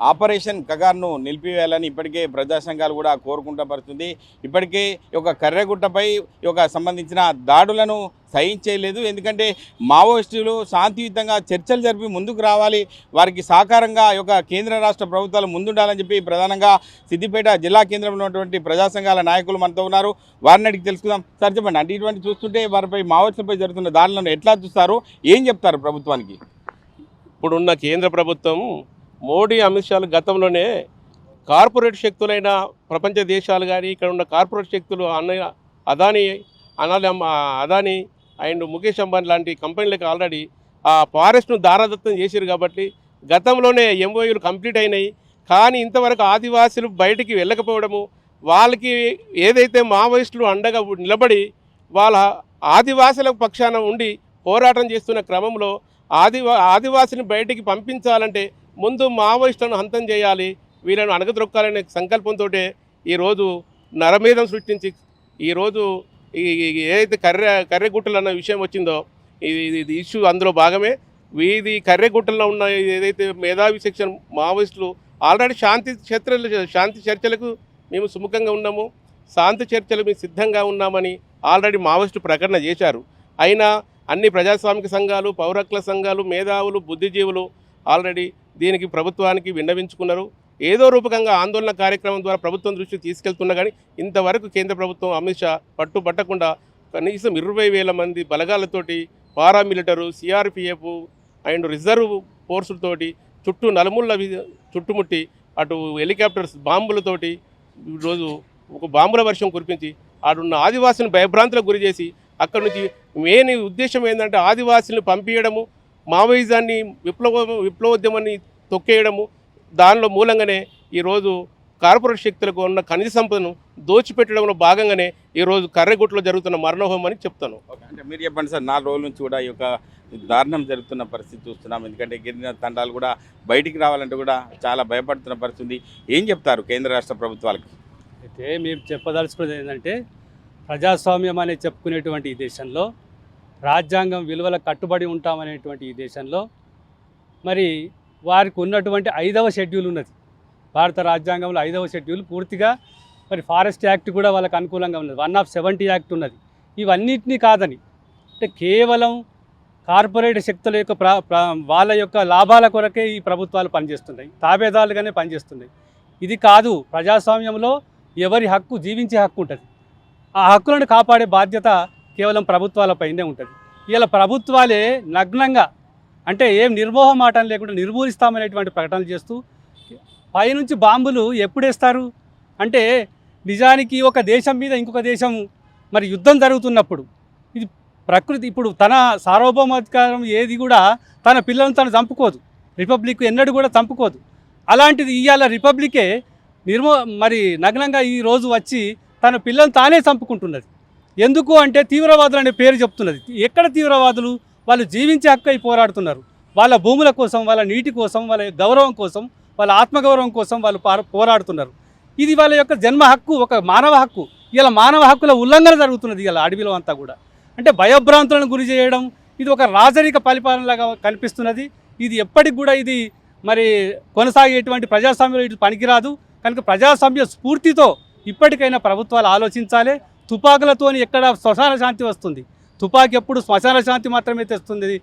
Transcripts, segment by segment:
Operation కగార్ను నిలిపివేయాలని ఇప్పటికే ప్రజా సంఘాలు కూడా కోరుకుంటా పడుతుంది. ఇప్పటికే ఈ యొక్క కర్రెగుట్టపై యొక్క సంబంధించిన దాడులను సహించేయలేదు ఎందుకంటే మావోయిస్టులు శాంతియుతంగా చర్చలు జరిపి ముందుకు రావాలి. వారికి సహకారంగా యొక్క కేంద్ర రాష్ట్ర ప్రభుత్వాలు ముందుండాలని చెప్పి ప్రధానంగా సిద్దిపేట జిల్లా కేంద్రంలో ఉన్నటువంటి ప్రజా సంఘాల నాయకులు మనతో ఉన్నారు. వారిని అడిగి తెలుసుకుందాం. సార్ చెప్పండి. అంటే ఇటువంటి చూస్తుంటే వారిపై మావోయిస్టులపై జరుగుతున్న దాడులను ఎట్లా చూస్తారు? ఏం చెప్తారు ప్రభుత్వానికి? ఇప్పుడున్న కేంద్ర ప్రభుత్వం మోడీ అమిత్ షాలు గతంలోనే కార్పొరేట్ శక్తులైన ప్రపంచ దేశాలు కానీ ఇక్కడ ఉన్న కార్పొరేట్ శక్తులు అన్న అదాని అనాలి అదానీ అదాని అండ్ ముఖేష్ అంబానీ లాంటి కంపెనీలకు ఆల్రెడీ ఆ ఫారెస్ట్ను దారాదత్తం చేశారు కాబట్టి గతంలోనే ఎంఓయూలు కంప్లీట్ అయినాయి. కానీ ఇంతవరకు ఆదివాసులు బయటికి వెళ్ళకపోవడము వాళ్ళకి ఏదైతే మావోయిస్టులు అండగా నిలబడి వాళ్ళ ఆదివాసుల పక్షాన ఉండి పోరాటం చేస్తున్న క్రమంలో ఆదివా ఆదివాసిని బయటికి పంపించాలంటే ముందు మావోయిస్టులను హంతం చేయాలి. వీళ్ళను అణగద్రొక్కాలనే సంకల్పంతో ఈరోజు నరమేధం సృష్టించి ఈరోజు ఈ ఏదైతే కర్రె కర్రెగుట్టలు అన్న విషయం వచ్చిందో ఇది ఇది ఇష్యూ అందులో భాగమే. వీధి కర్రెగుట్టల్లో ఉన్న ఏదైతే మేధావి సెక్షన్ మావోయిస్టులు ఆల్రెడీ శాంతి చర్చలు శాంతి చర్చలకు మేము సుముఖంగా ఉన్నాము. శాంతి చర్చలు మేము సిద్ధంగా ఉన్నామని ఆల్రెడీ మావోయిస్టు ప్రకటన చేశారు. అయినా అన్ని ప్రజాస్వామిక సంఘాలు పౌరకుల సంఘాలు మేధావులు బుద్ధిజీవులు ఆల్రెడీ దీనికి ప్రభుత్వానికి విన్నవించుకున్నారు. ఏదో రూపకంగా ఆందోళన కార్యక్రమం ద్వారా ప్రభుత్వం దృష్టికి తీసుకెళ్తున్నా కానీ ఇంతవరకు కేంద్ర ప్రభుత్వం అమిత్ షా పట్టు పట్టకుండా కనీసం ఇరవై వేల మంది బలగాలతోటి పారామిలిటరు సిఆర్పిఎఫ్ అండ్ రిజర్వ్ ఫోర్సులతోటి చుట్టూ నలుమూల చుట్టుముట్టి అటు హెలికాప్టర్స్ బాంబులతోటి ఈరోజు ఒక బాంబుల వర్షం కురిపించి ఆడున్న ఆదివాసులను భయభ్రాంతులకు గురి చేసి అక్కడి నుంచి మెయిన్ ఉద్దేశం ఏంటంటే ఆదివాసులను పంపించడము మావోయిజాన్ని విప్లవ విప్లవోద్యమాన్ని తొక్కేయడము దానిలో మూలంగానే ఈరోజు కార్పొరేట్ శక్తులకు ఉన్న ఖనిజ సంపదను దోచిపెట్టడంలో భాగంగానే ఈరోజు కర్రెగుట్లో జరుగుతున్న మరణోహం అని చెప్తాను ఓకే. అంటే మీరు చెప్పండి సార్ నాలుగు రోజుల నుంచి కూడా ఈ యొక్క దారుణం జరుగుతున్న పరిస్థితి చూస్తున్నాం ఎందుకంటే గిరిజన తండాలు కూడా బయటికి రావాలంటే కూడా చాలా భయపడుతున్న పరిస్థితి ఉంది. ఏం చెప్తారు కేంద్ర రాష్ట్ర ప్రభుత్వాలకి అయితే మేము చెప్పదలుచుకున్నది ఏంటంటే ప్రజాస్వామ్యం అనే చెప్పుకునేటువంటి ఈ దేశంలో రాజ్యాంగం విలువల కట్టుబడి ఉంటామనేటువంటి ఈ దేశంలో మరి వారికి ఉన్నటువంటి ఐదవ షెడ్యూల్ ఉన్నది. భారత రాజ్యాంగంలో ఐదవ షెడ్యూల్ పూర్తిగా మరి ఫారెస్ట్ యాక్ట్ కూడా వాళ్ళకి అనుకూలంగా ఉన్నది. వన్ ఆఫ్ సెవెంటీ యాక్ట్ ఉన్నది. ఇవన్నిటినీ కాదని అంటే కేవలం కార్పొరేట్ శక్తుల యొక్క వాళ్ళ యొక్క లాభాల కొరకే ఈ ప్రభుత్వాలు పనిచేస్తున్నాయి. తాబేదాలుగానే పనిచేస్తున్నాయి. ఇది కాదు ప్రజాస్వామ్యంలో ఎవరి హక్కు జీవించే హక్కు ఉంటుంది. ఆ హక్కులను కాపాడే బాధ్యత కేవలం ప్రభుత్వాలపైనే ఉంటుంది. ఇలా ప్రభుత్వాలే నగ్నంగా అంటే ఏం నిర్మోహమాటం లేకుండా నిర్మూలిస్తామనేటువంటి ప్రకటనలు చేస్తూ పైనుంచి బాంబులు ఎప్పుడేస్తారు? అంటే నిజానికి ఒక దేశం మీద ఇంకొక దేశం మరి యుద్ధం జరుగుతున్నప్పుడు ఇది ప్రకృతి ఇప్పుడు తన సార్వభౌమాధికారం ఏది కూడా తన పిల్లలను తను చంపుకోదు. రిపబ్లిక్ ఎన్నడూ కూడా చంపుకోదు. అలాంటిది ఇవాళ రిపబ్లికే నిర్మో మరి నగ్నంగా ఈ రోజు వచ్చి తన పిల్లలను తానే చంపుకుంటున్నది. ఎందుకు అంటే తీవ్రవాదులు అనే పేరు చెప్తున్నది. ఎక్కడ తీవ్రవాదులు? వాళ్ళు జీవించే హక్కై పోరాడుతున్నారు. వాళ్ళ భూముల కోసం వాళ్ళ నీటి కోసం వాళ్ళ గౌరవం కోసం వాళ్ళ ఆత్మగౌరవం కోసం వాళ్ళు పోరాడుతున్నారు. ఇది వాళ్ళ యొక్క జన్మ హక్కు ఒక మానవ హక్కు. ఇలా మానవ హక్కుల ఉల్లంఘన జరుగుతున్నది ఇలా అడవిలో అంతా కూడా. అంటే భయభ్రాంతులను గురి చేయడం ఇది ఒక రాజరిక పరిపాలనలాగా కనిపిస్తున్నది. ఇది ఎప్పటికి కూడా ఇది మరి కొనసాగేటువంటి ప్రజాస్వామ్యం ఇటు పనికిరాదు. కనుక ప్రజాస్వామ్య స్ఫూర్తితో ఇప్పటికైనా ప్రభుత్వాలు ఆలోచించాలి. తుపాకులతోని ఎక్కడ శ్మశాన శాంతి వస్తుంది? తుపాకి ఎప్పుడు శ్మశాన శాంతి మాత్రమే తెస్తుంది.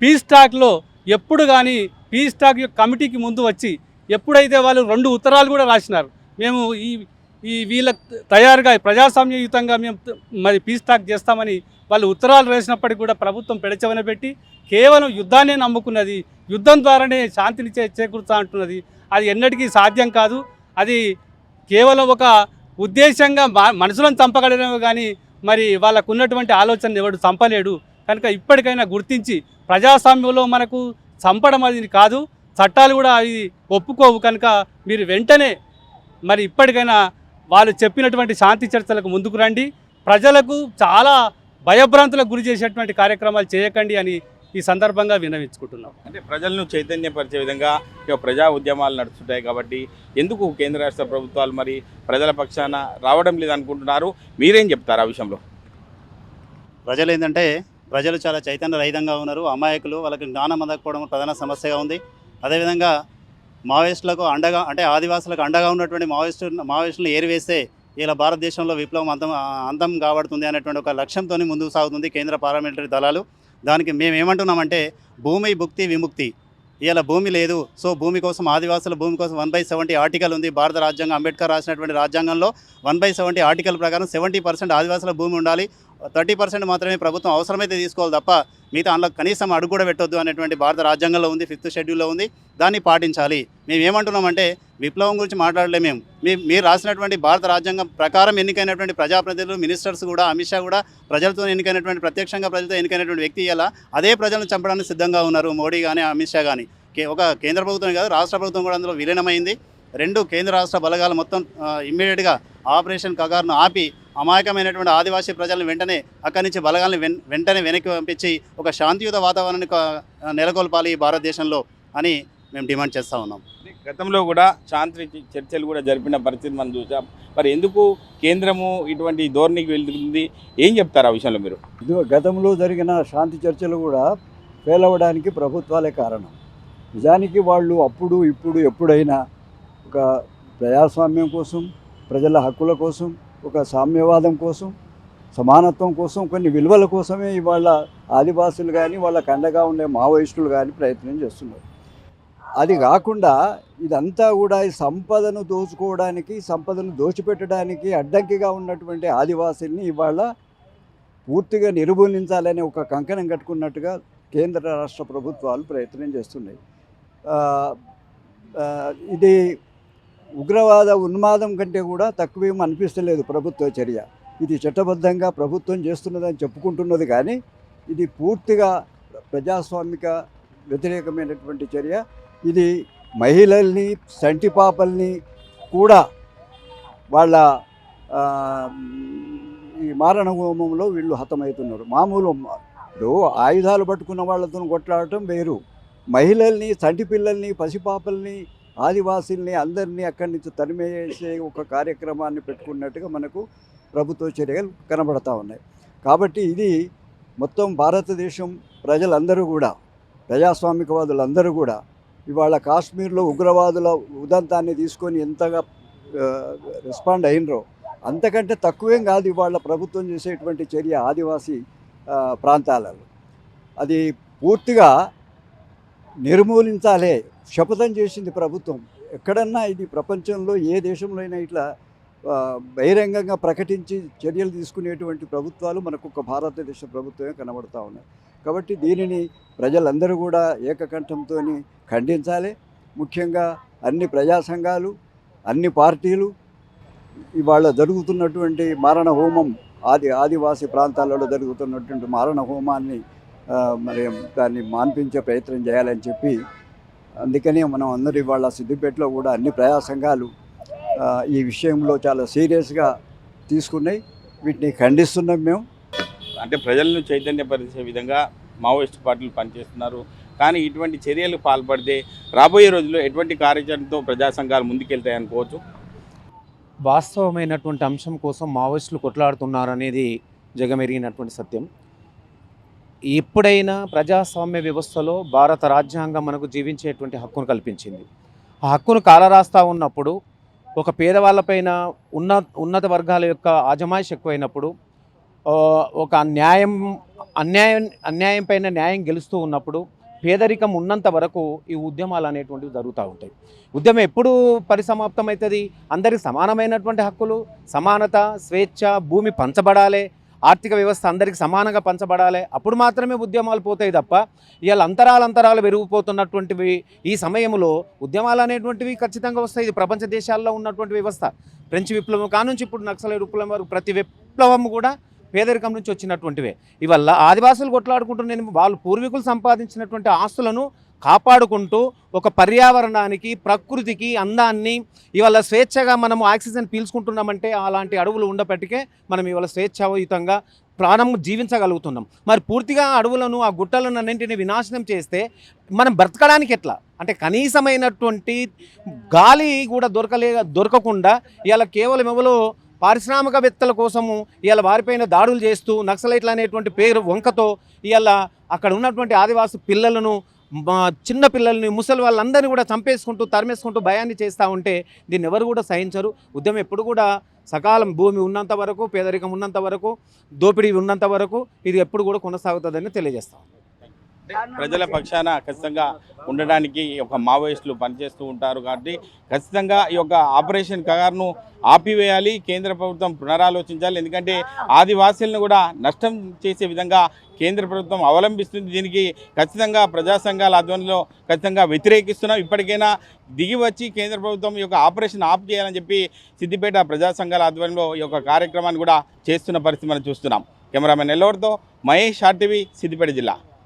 పీస్ టాక్లో ఎప్పుడు కానీ పీస్ టాక్ యొక్క కమిటీకి ముందు వచ్చి ఎప్పుడైతే వాళ్ళు రెండు ఉత్తరాలు కూడా రాసినారు. మేము ఈ ఈ వీళ్ళ తయారుగా ప్రజాస్వామ్యయుతంగా మేము మరి పీస్ టాక్ చేస్తామని వాళ్ళు ఉత్తరాలు రాసినప్పటికీ కూడా ప్రభుత్వం పెడచవన పెట్టి కేవలం యుద్ధాన్నే నమ్ముకున్నది. యుద్ధం ద్వారానే శాంతిని చే చేకూరుతా అంటున్నది. అది ఎన్నటికీ సాధ్యం కాదు. అది కేవలం ఒక ఉద్దేశంగా మనుషులను చంపగలడమే కానీ మరి వాళ్ళకు ఉన్నటువంటి ఆలోచన ఎవడు చంపలేడు. కనుక ఇప్పటికైనా గుర్తించి ప్రజాస్వామ్యంలో మనకు చంపడం అది కాదు చట్టాలు కూడా అవి ఒప్పుకోవు కనుక మీరు వెంటనే మరి ఇప్పటికైనా వాళ్ళు చెప్పినటువంటి శాంతి చర్చలకు ముందుకు రండి. ప్రజలకు చాలా భయభ్రాంతులకు గురి చేసేటువంటి కార్యక్రమాలు చేయకండి అని ఈ సందర్భంగా విన్నవించుకుంటున్నాం. అంటే ప్రజలను చైతన్యపరిచే విధంగా ప్రజా ఉద్యమాలు నడుస్తుంటాయి కాబట్టి ఎందుకు కేంద్ర రాష్ట్ర ప్రభుత్వాలు మరి ప్రజల పక్షాన రావడం లేదనుకుంటున్నారు? మీరేం చెప్తారు ఆ విషయంలో? ప్రజలు ఏంటంటే ప్రజలు చాలా చైతన్య రహితంగా ఉన్నారు. అమాయకులు వాళ్ళకి జ్ఞానం అందకపోవడం ప్రధాన సమస్యగా ఉంది. అదేవిధంగా మావోయిస్టులకు అండగా అంటే ఆదివాసులకు అండగా ఉన్నటువంటి మావోయిస్టు మావోయిస్టులను ఏరివేస్తే ఇలా భారతదేశంలో విప్లవం అంతం అంతం కాబడుతుంది అనేటువంటి ఒక లక్ష్యంతో ముందుకు సాగుతుంది కేంద్ర పార్లమెంటరీ దళాలు. దానికి మేము ఏమంటున్నామంటే భూమి భుక్తి విముక్తి. ఇలా భూమి లేదు. సో భూమి కోసం ఆదివాసుల భూమి కోసం వన్ బై సెవెంటీ ఆర్టికల్ ఉంది. భారత రాజ్యాంగం అంబేద్కర్ రాసినటువంటి రాజ్యాంగంలో వన్ బై సెవెంటీ ఆర్టికల్ ప్రకారం సెవెంటీ పర్సెంట్ ఆదివాసుల భూమి ఉండాలి. థర్టీ పర్సెంట్ మాత్రమే ప్రభుత్వం అవసరమైతే తీసుకోవాలి తప్ప మిగతా అందులో కనీసం అడుగు కూడా పెట్టొద్దు అనేటువంటి భారత రాజ్యాంగంలో ఉంది ఫిఫ్త్ షెడ్యూల్లో ఉంది. దాన్ని పాటించాలి. మేము ఏమంటున్నామంటే విప్లవం గురించి మాట్లాడలేము మేము. మీ మీరు రాసినటువంటి భారత రాజ్యాంగం ప్రకారం ఎన్నికైనటువంటి ప్రజాప్రతినిధులు మినిస్టర్స్ కూడా అమిత్ షా కూడా ప్రజలతో ఎన్నికైనటువంటి ప్రత్యక్షంగా ప్రజలతో ఎన్నికైనటువంటి వ్యక్తి ఇలా అదే ప్రజలను చంపడానికి సిద్ధంగా ఉన్నారు మోడీ కానీ అమిత్ షా కానీ ఒక కేంద్ర ప్రభుత్వం కాదు రాష్ట్ర ప్రభుత్వం కూడా అందులో విలీనమైంది. రెండు కేంద్ర రాష్ట్ర బలగాలు మొత్తం ఇమ్మీడియట్గా ఆపరేషన్ కగార్ను ఆపి అమాయకమైనటువంటి ఆదివాసీ ప్రజలను వెంటనే అక్కడి నుంచి బలగాలను వెన్ వెంటనే వెనక్కి పంపించి ఒక శాంతియుత వాతావరణాన్ని నెలకొల్పాలి భారతదేశంలో అని మేము డిమాండ్ చేస్తూ ఉన్నాం. గతంలో కూడా శాంతి చర్చలు కూడా జరిపిన పరిస్థితి మనం చూసాం. మరి ఎందుకు కేంద్రము ఇటువంటి ధోరణికి వెళ్తుంది? ఏం చెప్తారు ఆ విషయంలో మీరు? ఇది గతంలో జరిగిన శాంతి చర్చలు కూడా ఫెయిల్ అవ్వడానికి ప్రభుత్వాలే కారణం. నిజానికి వాళ్ళు అప్పుడు ఇప్పుడు ఎప్పుడైనా ఒక ప్రజాస్వామ్యం కోసం ప్రజల హక్కుల కోసం ఒక సామ్యవాదం కోసం సమానత్వం కోసం కొన్ని విలువల కోసమే ఇవాళ ఆదివాసులు కానీ వాళ్ళ కండగా ఉండే మావోయిస్టులు కానీ ప్రయత్నం చేస్తున్నారు. అది కాకుండా ఇదంతా కూడా ఈ సంపదను దోచుకోవడానికి సంపదను దోచిపెట్టడానికి అడ్డంకిగా ఉన్నటువంటి ఆదివాసుల్ని ఇవాళ పూర్తిగా నిర్మూలించాలనే ఒక కంకణం కట్టుకున్నట్టుగా కేంద్ర రాష్ట్ర ప్రభుత్వాలు ప్రయత్నం చేస్తున్నాయి. ఇది ఉగ్రవాద ఉన్మాదం కంటే కూడా తక్కువేం అనిపిస్తలేదు ప్రభుత్వ చర్య. ఇది చట్టబద్ధంగా ప్రభుత్వం చేస్తున్నదని చెప్పుకుంటున్నది కానీ ఇది పూర్తిగా ప్రజాస్వామిక వ్యతిరేకమైనటువంటి చర్య. ఇది మహిళల్ని సంటి పాపల్ని కూడా వాళ్ళ ఈ మారణ హోమంలో వీళ్ళు హతమవుతున్నారు. మామూలు ఇప్పుడు ఆయుధాలు పట్టుకున్న వాళ్ళతో కొట్లాడటం వేరు. మహిళల్ని సంటి పిల్లల్ని పసిపాపల్ని ఆదివాసీల్ని అందరినీ అక్కడి నుంచి తరిమేసే ఒక కార్యక్రమాన్ని పెట్టుకున్నట్టుగా మనకు ప్రభుత్వ చర్యలు కనబడతా ఉన్నాయి. కాబట్టి ఇది మొత్తం భారతదేశం ప్రజలందరూ కూడా ప్రజాస్వామికవాదులందరూ కూడా ఇవాళ కాశ్మీర్లో ఉగ్రవాదుల ఉదంతాన్ని తీసుకొని ఎంతగా రెస్పాండ్ అయినరో అంతకంటే తక్కువేం కాదు ఇవాళ ప్రభుత్వం చేసేటువంటి చర్య ఆదివాసీ ప్రాంతాలలో. అది పూర్తిగా నిర్మూలించాలే శపథం చేసింది ప్రభుత్వం. ఎక్కడన్నా ఇది ప్రపంచంలో ఏ దేశంలో అయినా ఇట్లా బహిరంగంగా ప్రకటించి చర్యలు తీసుకునేటువంటి ప్రభుత్వాలు మనకు ఒక భారతదేశ ప్రభుత్వమే కనబడతా ఉన్నాయి. కాబట్టి దీనిని ప్రజలందరూ కూడా ఏకకంఠంతో ఖండించాలి. ముఖ్యంగా అన్ని ప్రజా సంఘాలు అన్ని పార్టీలు ఇవాళ జరుగుతున్నటువంటి మారణ హోమం ఆది ఆదివాసీ ప్రాంతాలలో జరుగుతున్నటువంటి మారణ హోమాన్ని మరి దాన్ని మాన్పించే ప్రయత్నం చేయాలని చెప్పి అందుకనే మనం అందరూ ఇవాళ సిద్దిపేటలో కూడా అన్ని ప్రజా సంఘాలు ఈ విషయంలో చాలా సీరియస్గా తీసుకున్నాయి. వీటిని ఖండిస్తున్నాం మేము. అంటే ప్రజలను చైతన్యపరిచే విధంగా మావోయిస్ట్ పార్టీలు పనిచేస్తున్నారు. కానీ ఇటువంటి చర్యలు పాల్పడితే రాబోయే రోజుల్లో ఎటువంటి కార్యాచరణతో ప్రజా సంఘాలు ముందుకెళ్తాయి అనుకోవచ్చు? వాస్తవమైనటువంటి అంశం కోసం మావోయిస్టులు కొట్లాడుతున్నారనేది జగమెరిగినటువంటి సత్యం. ఎప్పుడైనా ప్రజాస్వామ్య వ్యవస్థలో భారత రాజ్యాంగం మనకు జీవించేటువంటి హక్కును కల్పించింది. ఆ హక్కును కాలరాస్తా ఉన్నప్పుడు ఒక పేదవాళ్ళపైన ఉన్న ఉన్నత వర్గాల యొక్క ఆజమాయిష్ ఎక్కువైనప్పుడు ఒక న్యాయం అన్యాయం అన్యాయం పైన న్యాయం గెలుస్తూ ఉన్నప్పుడు పేదరికం ఉన్నంత వరకు ఈ ఉద్యమాలు అనేటువంటివి జరుగుతూ ఉంటాయి. ఉద్యమం ఎప్పుడు పరిసమాప్తం అవుతుంది అందరికి సమానమైనటువంటి హక్కులు సమానత స్వేచ్ఛ భూమి పంచబడాలి ఆర్థిక వ్యవస్థ అందరికీ సమానంగా పంచబడాలి. అప్పుడు మాత్రమే ఉద్యమాలు పోతాయి తప్ప ఇవాళ అంతరాలు అంతరాలు పెరిగిపోతున్నటువంటివి ఈ సమయంలో ఉద్యమాలు అనేటువంటివి ఖచ్చితంగా వస్తాయి. ఇది ప్రపంచ దేశాల్లో ఉన్నటువంటి వ్యవస్థ. ఫ్రెంచ్ విప్లవం కానుంచి ఇప్పుడు నక్సల విప్లవం వరకు ప్రతి విప్లవం కూడా పేదరికం నుంచి వచ్చినటువంటివే. ఇవల్ల ఆదివాసులు కొట్లాడుకుంటున్న వాళ్ళు పూర్వీకులు సంపాదించినటువంటి ఆస్తులను కాపాడుకుంటూ ఒక పర్యావరణానికి ప్రకృతికి అందాన్ని ఇవాళ స్వేచ్ఛగా మనం ఆక్సిజన్ పీల్చుకుంటున్నామంటే అలాంటి అడవులు ఉండబట్టికే మనం ఇవాళ స్వేచ్ఛాయుతంగా ప్రాణం జీవించగలుగుతున్నాం. మరి పూర్తిగా అడవులను ఆ గుట్టలను అన్నింటిని వినాశనం చేస్తే మనం బ్రతకడానికి ఎట్లా? అంటే కనీసమైనటువంటి గాలి కూడా దొరకలే దొరకకుండా ఇలా కేవలం ఎవరో పారిశ్రామికవేత్తల కోసము ఇవాళ వారిపైన దాడులు చేస్తూ నక్సలైట్లు అనేటువంటి పేరు వంకతో ఇవాళ అక్కడ ఉన్నటువంటి ఆదివాసి పిల్లలను మా చిన్న పిల్లల్ని ముసలి వాళ్ళందరినీ కూడా చంపేసుకుంటూ తరిమేసుకుంటూ భయాన్ని చేస్తూ ఉంటే దీన్ని ఎవరు కూడా సహించరు. ఉద్యమం ఎప్పుడు కూడా సకాలం భూమి ఉన్నంత వరకు పేదరికం ఉన్నంత వరకు దోపిడీ ఉన్నంత వరకు ఇది ఎప్పుడు కూడా కొనసాగుతుందని తెలియజేస్తాం ప్రజల పక్షాన ఖచ్చితంగా ఉండడానికి ఒక మావోయిస్టులు పనిచేస్తూ ఉంటారు కాబట్టి ఖచ్చితంగా ఈ యొక్క ఆపరేషన్ కగారును ఆపివేయాలి కేంద్ర ప్రభుత్వం పునరాలోచించాలి. ఎందుకంటే ఆదివాసీలను కూడా నష్టం చేసే విధంగా కేంద్ర ప్రభుత్వం అవలంబిస్తుంది. దీనికి ఖచ్చితంగా ప్రజా సంఘాల ఆధ్వర్యంలో ఖచ్చితంగా వ్యతిరేకిస్తున్నాం. ఇప్పటికైనా దిగి వచ్చి కేంద్ర ప్రభుత్వం ఈ యొక్క ఆపరేషన్ ఆఫ్ చేయాలని చెప్పి సిద్దిపేట ప్రజా సంఘాల ఆధ్వర్యంలో ఈ యొక్క కార్యక్రమాన్ని కూడా చేస్తున్న పరిస్థితి మనం చూస్తున్నాం. కెమెరామెన్ ఎల్లవరితో మహేష్ ఆర్టీవీ సిద్దిపేట జిల్లా.